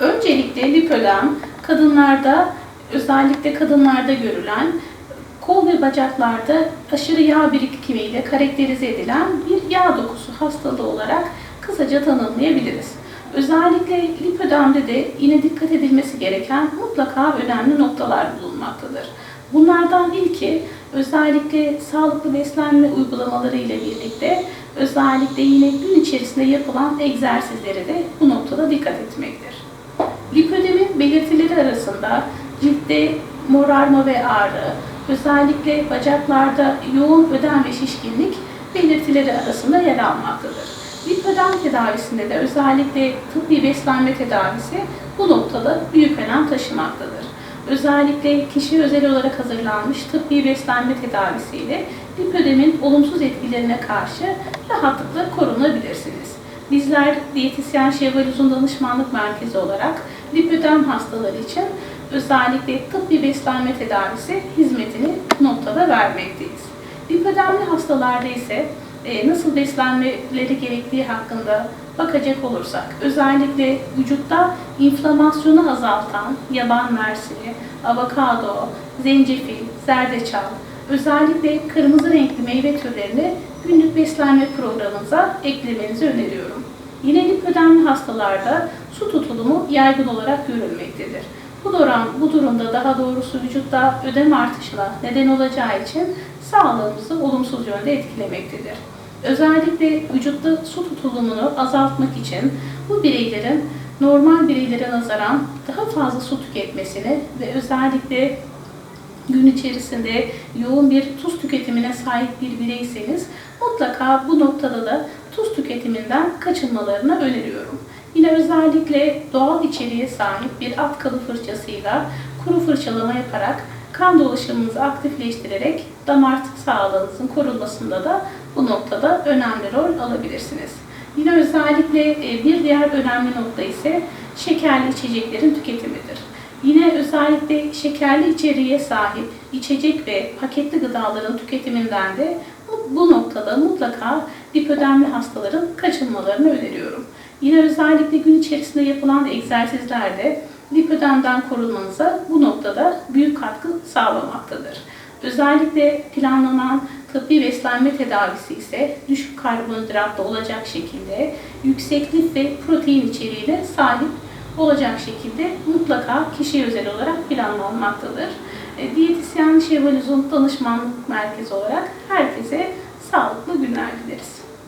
Öncelikle lipödem kadınlarda özellikle kadınlarda görülen kol ve bacaklarda aşırı yağ birikimiyle karakterize edilen bir yağ dokusu hastalığı olarak kısaca tanımlayabiliriz. Özellikle lipödemde de yine dikkat edilmesi gereken mutlaka önemli noktalar bulunmaktadır. Bunlardan ilki özellikle sağlıklı beslenme uygulamaları ile birlikte özellikle yine gün içerisinde yapılan egzersizlere de bu noktada dikkat etmektir. Lipödemin belirtileri arasında ciltte morarma ve ağrı, özellikle bacaklarda yoğun ödem ve şişkinlik belirtileri arasında yer almaktadır. Lipödem tedavisinde de özellikle tıbbi beslenme tedavisi bu noktada büyük önem taşımaktadır. Özellikle kişi özel olarak hazırlanmış tıbbi beslenme tedavisiyle lipödemin olumsuz etkilerine karşı rahatlıkla korunabilirsiniz. Bizler diyetisyen Şevval Uzun Danışmanlık Merkezi olarak lipödem hastaları için özellikle tıbbi beslenme tedavisi hizmetini noktada vermekteyiz. Lipödemli hastalarda ise e, nasıl beslenmeleri gerektiği hakkında bakacak olursak, özellikle vücutta inflamasyonu azaltan yaban mersini, avokado, zencefil, zerdeçal, özellikle kırmızı renkli meyve türlerini günlük beslenme programınıza eklemenizi öneriyorum. Yine lipödemli hastalarda su tutulumu yaygın olarak görülmektedir. Bu, durum, bu durumda daha doğrusu vücutta ödem artışına neden olacağı için sağlığımızı olumsuz yönde etkilemektedir. Özellikle vücutta su tutulumunu azaltmak için bu bireylerin normal bireylere nazaran daha fazla su tüketmesini ve özellikle gün içerisinde yoğun bir tuz tüketimine sahip bir bireyseniz mutlaka bu noktada da tuz tüketiminden kaçınmalarını öneriyorum. Yine özellikle doğal içeriğe sahip bir at kalı fırçasıyla kuru fırçalama yaparak kan dolaşımınızı aktifleştirerek damar sağlığınızın korunmasında da bu noktada önemli rol alabilirsiniz. Yine özellikle e, bir diğer önemli nokta ise şekerli içeceklerin tüketimidir. Yine özellikle şekerli içeriğe sahip içecek ve paketli gıdaların tüketiminden de bu, noktada mutlaka lipödemli hastaların kaçınmalarını öneriyorum. Yine özellikle gün içerisinde yapılan egzersizlerde lipödemden korunmanıza bu noktada büyük katkı sağlamaktadır. Özellikle planlanan tıbbi beslenme tedavisi ise düşük karbonhidratta olacak şekilde yüksek lif ve protein içeriğine sahip olacak şekilde mutlaka kişiye özel olarak planlanmaktadır. E, Diyetisyen Şevval Uzun Danışmanlık Merkezi olarak herkese sağlıklı günler dileriz.